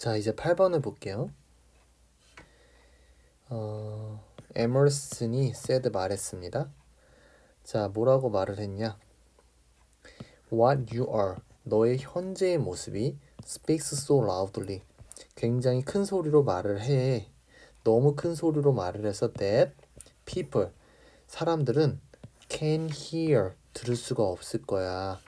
자, 이제 8번을 볼게요. 어, 에머슨이 said 말했습니다. 자, 뭐라고 말을 했냐? What you are, 너의 현재의 모습이 speaks so loudly. 굉장히 큰 소리로 말을 해. 너무 큰 소리로 말을 해서 that people, 사람들은 can hear, 들을 수가 없을 거야.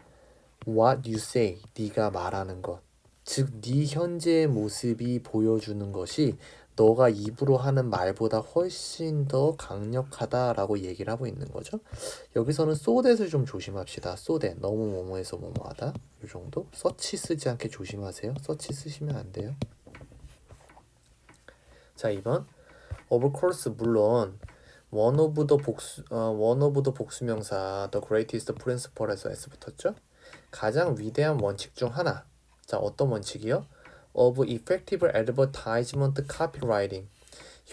What you say, 네가 말하는 것. 즉, 네 현재의 모습이 보여주는 것이 너가 입으로 하는 말보다 훨씬 더 강력하다라고 얘기를 하고 있는 거죠. 여기서는 소댓을 좀 조심합시다. 소댓 너무 뭐뭐해서 뭐뭐하다 이 정도. 서치 쓰지 않게 조심하세요. 서치 쓰시면 안 돼요. 자 2번 of course 물론 one of the 복수 어, one of the 복수명사 the greatest principle에서 s 붙었죠. 가장 위대한 원칙 중 하나. 자 어떤 원칙이요? of effective advertisement copywriting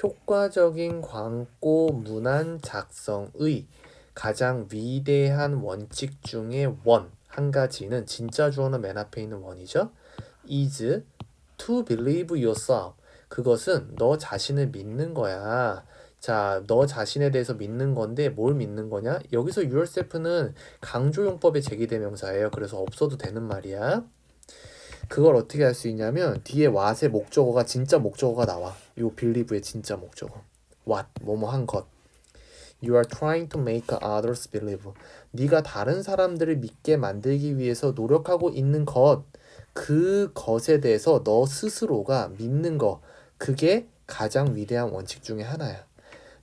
효과적인 광고 문안 작성의 가장 위대한 원칙 중에 원한 가지는 진짜 주어는 맨 앞에 있는 원이죠. is to believe yourself 그것은 너 자신을 믿는 거야. 자, 너 자신에 대해서 믿는 건데 뭘 믿는 거냐? 여기서 yourself는 강조용법의 제기대명사예요. 그래서 없어도 되는 말이야. 그걸 어떻게 할 수 있냐면 뒤에 what의 목적어가 진짜 목적어가 나와. 요 believe의 진짜 목적어. what 뭐뭐 한 것. You are trying to make others believe. 네가 다른 사람들을 믿게 만들기 위해서 노력하고 있는 것. 그 것에 대해서 너 스스로가 믿는 거. 그게 가장 위대한 원칙 중에 하나야.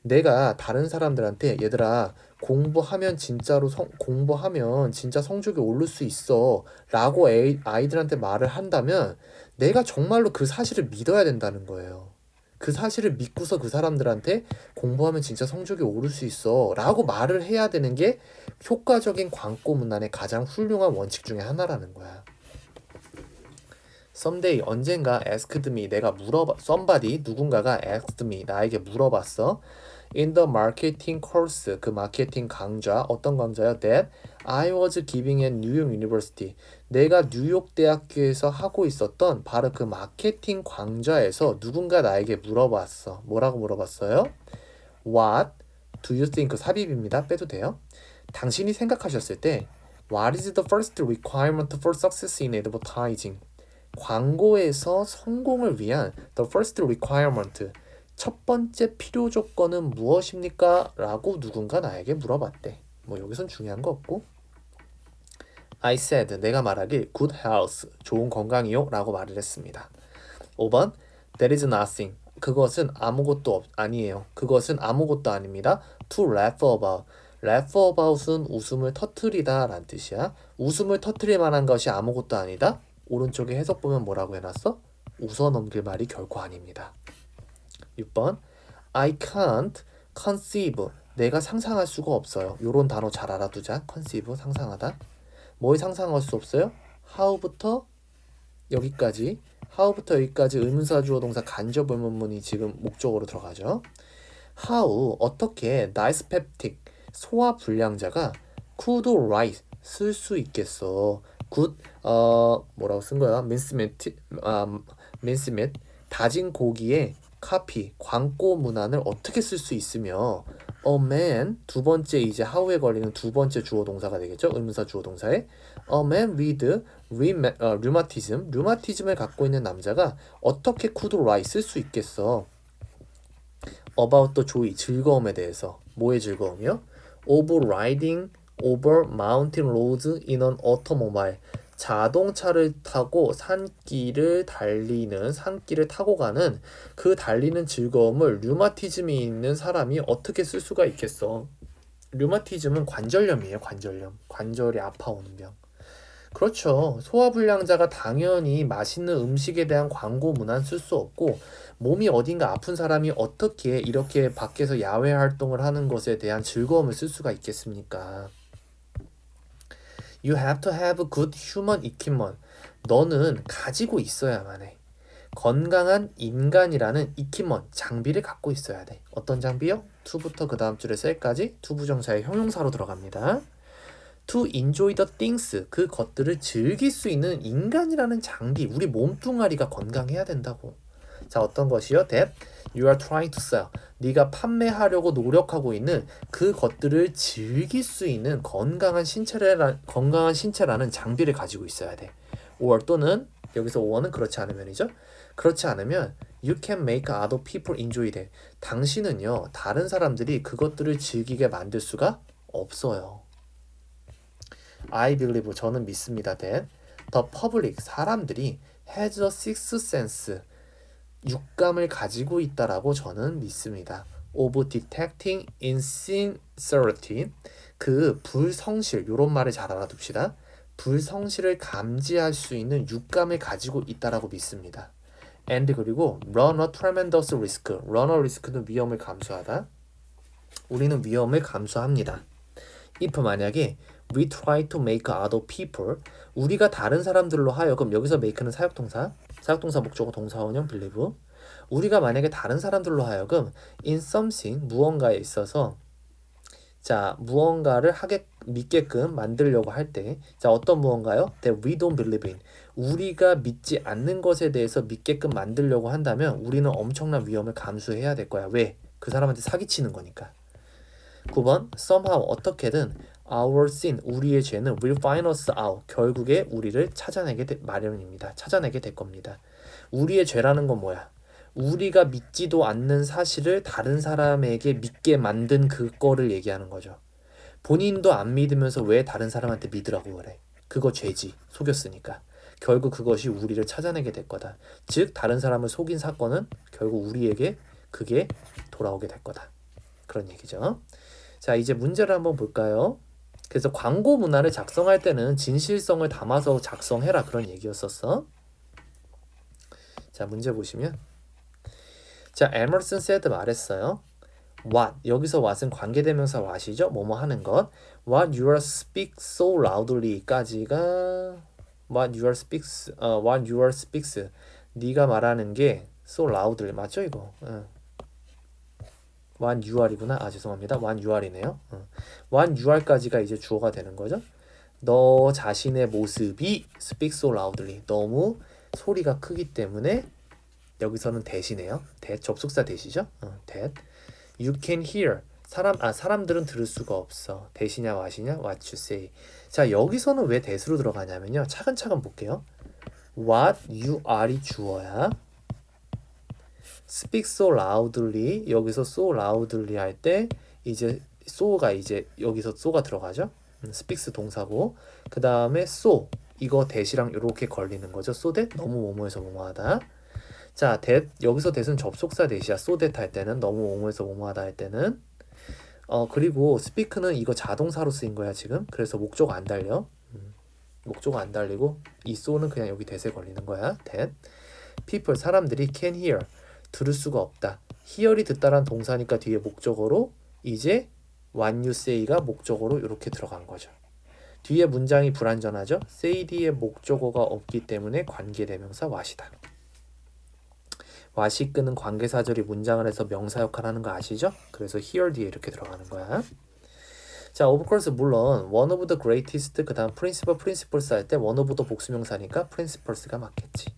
내가 다른 사람들한테 얘들아 공부하면 진짜로 성, 공부하면 진짜 성적이 오를 수 있어 라고 애, 아이들한테 말을 한다면 내가 정말로 그 사실을 믿어야 된다는 거예요. 그 사실을 믿고서 그 사람들한테 공부하면 진짜 성적이 오를 수 있어 라고 말을 해야 되는 게 효과적인 광고 문란의 가장 훌륭한 원칙 중에 하나라는 거야. someday 언젠가 asked me 내가 물어봐 somebody 누군가가 asked me 나에게 물어봤어. In the marketing course 그 마케팅 강좌 어떤 강좌요? That I was giving at New York University 내가 뉴욕 대학교에서 하고 있었던 바로 그 마케팅 강좌에서 누군가 나에게 물어봤어. 뭐라고 물어봤어요? What do you think 삽입입니다. 빼도 돼요. 당신이 생각하셨을 때 What is the first requirement for success in advertising? 광고에서 성공을 위한 the first requirement 첫 번째 필요 조건은 무엇입니까? 라고 누군가 나에게 물어봤대. 뭐 여기선 중요한 거 없고. I said 내가 말하길 good health 좋은 건강이요 라고 말을 했습니다. 5번 there is nothing 그것은 아무것도 없, 아니에요. 그것은 아무것도 아닙니다. to laugh about laugh about은 웃음을 터트리다 라는 뜻이야. 웃음을 터트릴 만한 것이 아무것도 아니다. 오른쪽에 해석 보면 뭐라고 해놨어? 웃어 넘길 말이 결코 아닙니다. 6번 I can't conceive 내가 상상할 수가 없어요. 요런 단어 잘 알아두자. conceive 상상하다. 뭘 상상할 수 없어요? how부터 여기까지 how부터 여기까지 의문사 주어 동사 간접 의문문이 지금 목적으로 들어가죠. how 어떻게 dyspeptic 소화 불량자가 could write 쓸 수 있겠어. good 어 뭐라고 쓴 거야? mincemeat 아 mincemeat 다진 고기에 카피, 광고 문안을 어떻게 쓸 수 있으며 a man 두 번째 이제 how에 걸리는 두 번째 주어 동사가 되겠죠. 의문사 주어 동사에 a man with rheumatism, 류마티즘을 갖고 있는 남자가 어떻게 could write 쓸 수 있겠어. about the joy, 즐거움에 대해서 뭐의 즐거움이요? of riding over mountain roads in an automobile 자동차를 타고 산길을 달리는 산길을 타고 가는 그 달리는 즐거움을 류마티즘이 있는 사람이 어떻게 쓸 수가 있겠어? 류마티즘은 관절염이에요, 관절염. 관절이 아파오는 병. 그렇죠. 소화불량자가 당연히 맛있는 음식에 대한 광고 문안 쓸 수 없고 몸이 어딘가 아픈 사람이 어떻게 이렇게 밖에서 야외 활동을 하는 것에 대한 즐거움을 쓸 수가 있겠습니까? You have to have good human equipment. 너는 가지고 있어야만 해. 건강한 인간이라는 equipment, 장비를 갖고 있어야 돼. 어떤 장비요? to부터 그 다음 줄에 셀까지 투부정사의 형용사로 들어갑니다. to enjoy the things 그 것들을 즐길 수 있는 인간이라는 장비 우리 몸뚱아리가 건강해야 된다고 자 어떤 것이요? That you are trying to sell. 네가 판매하려고 노력하고 있는 그 것들을 즐길 수 있는 건강한 신체라 건강한 신체라는 장비를 가지고 있어야 돼. Or 또는 여기서 or는 그렇지 않으면이죠? 그렇지 않으면 you can make other people enjoy it 당신은요 다른 사람들이 그것들을 즐기게 만들 수가 없어요. I believe 저는 믿습니다 that the public 사람들이 has a sixth sense 육감을 가지고 있다라고 저는 믿습니다. of detecting insincerity 그 불성실 요런 말을 잘 알아둡시다. 불성실을 감지할 수 있는 육감을 가지고 있다라고 믿습니다. and 그리고 run a tremendous risk. run a risk는 위험을 감수하다. 우리는 위험을 감수합니다. if 만약에 we try to make other people. 우리가 다른 사람들로 하여금 여기서 make는 사역동사? 사역동사 목적어 동사 원형 believe 우리가 만약에 다른 사람들로 하여금 in something 무언가에 있어서 자 무언가를 하게 믿게끔 만들려고 할 때 자 어떤 무언가요? that we don't believe in. 우리가 믿지 않는 것에 대해서 믿게끔 만들려고 한다면 우리는 엄청난 위험을 감수해야 될 거야. 왜? 그 사람한테 사기치는 거니까. 9번 somehow 어떻게든 our sin 우리의 죄는 will find us out 결국에 우리를 찾아내게 되, 마련입니다. 찾아내게 될 겁니다. 우리의 죄라는 건 뭐야? 우리가 믿지도 않는 사실을 다른 사람에게 믿게 만든 그거를 얘기하는 거죠. 본인도 안 믿으면서 왜 다른 사람한테 믿으라고 그래? 그거 죄지. 속였으니까. 결국 그것이 우리를 찾아내게 될 거다. 즉 다른 사람을 속인 사건은 결국 우리에게 그게 돌아오게 될 거다. 그런 얘기죠. 자, 이제 문제를 한번 볼까요? 그래서 광고 문화를 작성할 때는 진실성을 담아서 작성해라 그런 얘기였었어. 자, 문제 보시면 자, 에머슨 세드 말했어요. what 여기서 what은 관계대명사 what이죠. 뭐뭐 하는 것. what you are speak so loudly까지가 what you are speaks 어, what you are speaks 네가 말하는 게 so loudly 맞죠 이거? 응. You are이구나. 아 죄송합니다. 응. one you are까지가 이제 주어가 되는 거죠. 너 자신의 모습이 speak so loudly 너무 소리가 크기 때문에 여기서는 대시네요. 대 접속사 대시죠? 어, that. You can hear. 사람 아 사람들은 들을 수가 없어. 대시냐 와시냐 what you say. 자 여기서는 왜 대수로 들어가냐면요. 차근차근 볼게요. What you are이 주어야. Speak so loudly 여기서 so loudly 할 때 이제 so가 이제 여기서 so가 들어가죠. 음, speaks 동사고 그 다음에 so 이거 대시랑 이렇게 걸리는 거죠. so that 너무 뭐뭐해서 뭐뭐하다. 자, that 여기서 that은 접속사 대시야. so that 할 때는 너무 뭐뭐해서 뭐뭐하다 할 때는 어 그리고 speak는 이거 자동사로 쓰인 거야 지금. 그래서 목적 안 달려. 음, 목적 안 달리고 이 so는 그냥 여기 that에 걸리는 거야. that people 사람들이 can hear 들을 수가 없다. hear이 듣다란 동사니까 뒤에 목적어로 이제 you say가 목적어로 이렇게 들어간 거죠. 뒤에 문장이 불완전하죠. say 뒤에 목적어가 없기 때문에 관계대명사 what이다. 와시 끄는 관계사절이 문장을 해서 명사 역할을 하는 거 아시죠? 그래서 here 뒤에 이렇게 들어가는 거야. 자, of course 물론 one of the greatest 그 다음 principal principles 할 때 one of the 복수명사니까 principles가 맞겠지.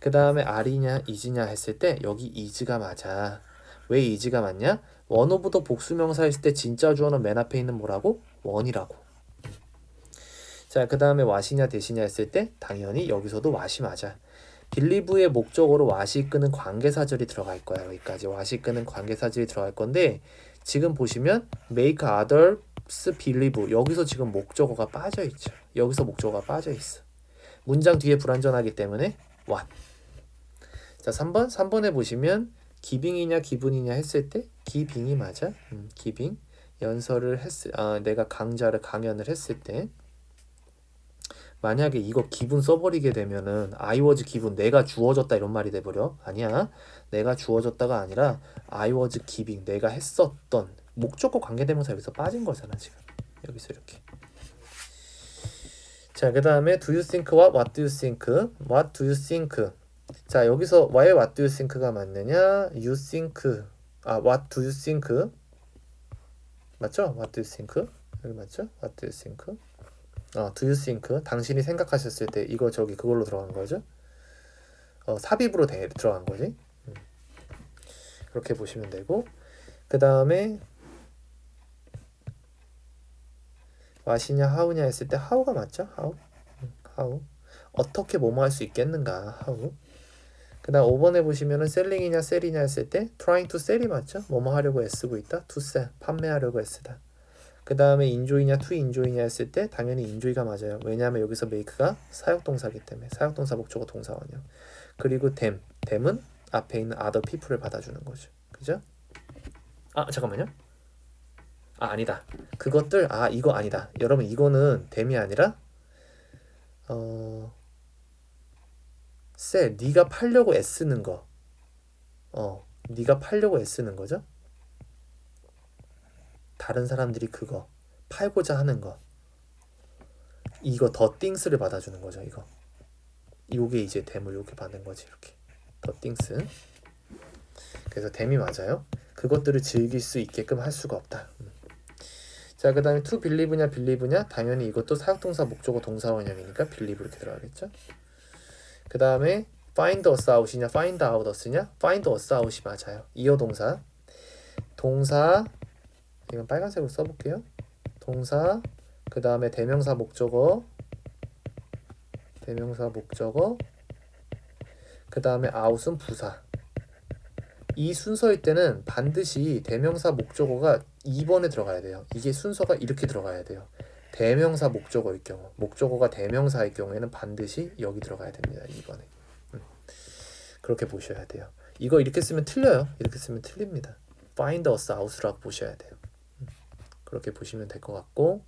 그 다음에 are냐 is냐 했을 때 여기 is가 맞아. 왜 is가 맞냐? one of the 복수명사 했을 때 진짜 주어는 맨 앞에 있는 뭐라고? one이라고. 자, 그 다음에 what이냐 대시냐 했을 때 당연히 여기서도 what이 맞아. 빌리브의 목적으로 와시 끄는 관계사절이 들어갈 거야. 여기까지 와시 끄는 관계사절이 들어갈 건데 지금 보시면 make others believe 여기서 지금 목적어가 빠져 있죠. 여기서 목적어가 빠져 있어. 문장 뒤에 불완전하기 때문에 what. 자, 3번? 3번에 보시면 기빙이냐 기분이냐 했을 때 기빙이 맞아. 음, 기빙. 연설을 했을 아, 내가 강좌를 강연을 했을 때 만약에 이거 기분 써버리게 되면은 I was 기분 내가 주어졌다 이런 말이 돼버려. 아니야. 내가 주어졌다가 아니라 I was giving 내가 했었던 목적어 관계대명사 여기서 빠진 거잖아 지금. 여기서 이렇게. 자 그 다음에 do you think와 what do you think? What do you think 자 여기서 why what do you think가 맞느냐 you think 아 what do you think 맞죠 what do you think 여기 맞죠? What do you think? 어, do you think? 당신이 생각하셨을 때 이거 저기 그걸로 들어간 거죠? 어, 삽입으로 대, 들어간 거지. 음. 그렇게 보시면 되고 그 다음에 와시냐 하우냐 했을 때 하우가 맞죠? 하우 음, 하우 어떻게 뭐뭐 할 수 있겠는가 하우 그 다음 5번에 보시면은 셀링이냐 셀이냐 했을 때 trying to sell이 맞죠? 뭐뭐 하려고 애쓰고 있다? to sell 판매하려고 애쓰다. 그 다음에 인조이냐 to 인조이냐 했을 때 당연히 인조이가 맞아요. 왜냐하면 여기서 make가 사역동사기 때문에 사역동사 목적어 동사원이요. 그리고 them them은 앞에 있는 other people을 받아주는 거죠. 그죠? 아 잠깐만요. 아 아니다. 그것들 아 이거 아니다. 여러분 이거는 them이 아니라 어 쎄, 네가 팔려고 애쓰는 거. 어, 네가 팔려고 애쓰는 거죠? 다른 사람들이 그거 팔고자 하는 거. 이거 더 띵스를 받아주는 거죠, 이거. 요게 이제 댐을 요게 받는 거지, 이렇게. 더 띵스. 그래서 댐이 맞아요. 그것들을 즐길 수 있게끔 할 수가 없다. 음. 자, 그 다음에 to believe냐 believe냐 당연히 이것도 사역동사 목적어 동사 원형이니까 believe 이렇게 들어가겠죠. 그 다음에 find us out이냐 find out us냐? find us out이 맞아요. 이어 동사. 동사 이건 빨간색으로 써볼게요. 동사 그 다음에 대명사 목적어. 대명사 목적어. 그 다음에 out은 부사. 이 순서일 때는 반드시 대명사 목적어가 2번에 들어가야 돼요. 이게 순서가 이렇게 들어가야 돼요 대명사 목적어일 경우 목적어가 대명사일 경우에는 반드시 여기 들어가야 됩니다. 2번에 음. 그렇게 보셔야 돼요. 이거 이렇게 쓰면 틀려요. 이렇게 쓰면 틀립니다. find us out라고 보셔야 돼요. 음. 그렇게 보시면 될 것 같고